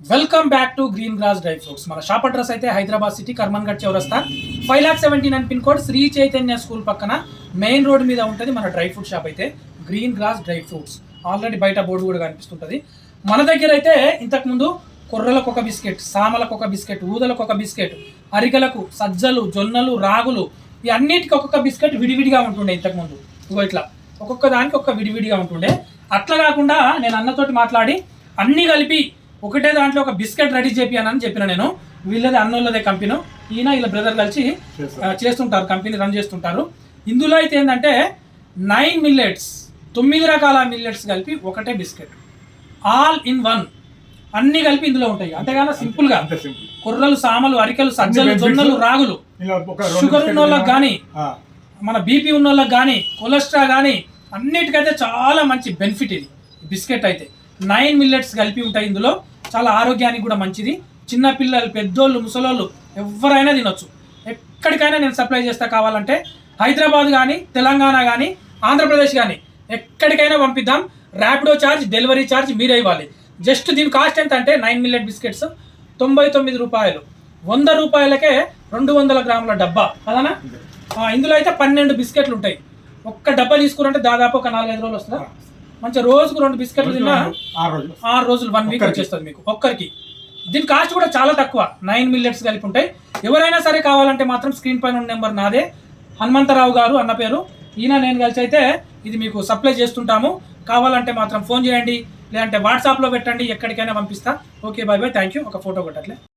Welcome back to green grass dry fruits మన shop address అయితే Hyderabad city Karmanghat చౌరస్తా. Five lakh seventy nine pin code Sri Chaitanya school పక్కన main road మీద ఉంటుంది మన డ్రై ఫ్రూట్ షాప్ అయితే. Green grass dry fruits already బయట board కూడా కనిపిస్తుంటుంది. మన దగ్గర అయితే ఇంతకుముందు కొర్రలకు ఒక బిస్కెట్ సామలకు ఒక బిస్కెట్ ఊదలకు ఒక బిస్కెట్ అరికలకు సజ్జలు జొన్నలు రాగులు ఈ అన్నిటికీ ఒక్కొక్క బిస్కెట్ విడివిడిగా ఉంటుండే ఇంతకుముందు ఇగో ఇట్లా. ఒక్కొక్క దానికి ఒక్క విడివిడిగా ఉంటుండే. అట్లా కాకుండా నేను అన్నతోటి మాట్లాడి అన్నీ కలిపి ఒకటే దాంట్లో ఒక బిస్కెట్ రెడీ చేపియానని చెప్పిన నేను. వీళ్ళది అన్నోళ్ళదే కంపెనీ. ఈయన వీళ్ళ బ్రదర్ కలిసి చేస్తుంటారు కంపెనీ రన్ చేస్తుంటారు. ఇందులో అయితే ఏంటంటే నైన్ మిల్లెట్స్ తొమ్మిది రకాల మిల్లెట్స్ కలిపి ఒకటే బిస్కెట్. All in one. అన్ని కలిపి ఇందులో ఉంటాయి. అంతేగాని సింపుల్. గా కుర్రలు సామలు అరికలు సజ్జలు. జొన్నలు రాగులు. షుగర్ ఉన్న వాళ్ళకి కానీ మన బీపీ ఉన్న వాళ్ళకి కానీ కొలెస్ట్రాల్ కానీ అన్నిటికైతే చాలా మంచి బెనిఫిట్ ఇది. బిస్కెట్ అయితే. నైన్ మిల్లెట్స్ కలిపి ఉంటాయి ఇందులో. చాలా ఆరోగ్యానికి కూడా మంచిది. చిన్నపిల్లలు పెద్దోళ్ళు ముసలోళ్ళు ఎవరైనా తినొచ్చు. ఎక్కడికైనా నేను సప్లై చేస్తా కావాలంటే హైదరాబాద్ కానీ తెలంగాణ కానీ ఆంధ్రప్రదేశ్ కానీ ఎక్కడికైనా పంపిద్దాం. ర్యాపిడో ఛార్జ్ డెలివరీ ఛార్జ్ మీరే ఇవ్వాలి. జస్ట్ దీని కాస్ట్ ఎంత అంటే నైన్ మిల్లెట్ బిస్కెట్స్ తొంభై తొమ్మిది రూపాయలు. వంద రూపాయలకే రెండు వందల గ్రాముల డబ్బా. కదనా ఇందులో అయితే పన్నెండు బిస్కెట్లు ఉంటాయి ఒక్క డబ్బా తీసుకురంటే దాదాపు ఒక నాలుగైదు రోజులు వస్తుందా? మంచి రోజుకు రెండు బిస్కెట్లు తిన్నా ఆరు రోజులు. ఆరు రోజులు వన్ వీక్. వచ్చేస్తుంది మీకు ఒక్కరికి. దీని కాస్ట్ కూడా చాలా తక్కువ. నైన్ మిల్లెట్స్ కలిపి ఉంటాయి. ఎవరైనా సరే కావాలంటే మాత్రం స్క్రీన్ పైన ఉన్న నెంబర్ నాదే. హనుమంతరావు గారు అన్న పేరు. ఈయన నేను కలిసి అయితే ఇది మీకు సప్లై చేస్తుంటాము. కావాలంటే మాత్రం ఫోన్ చేయండి. లేదంటే వాట్సాప్లో పెట్టండి. ఎక్కడికైనా పంపిస్తా. Okay bye bye thank you ఒక ఫోటో కొట్టట్లే.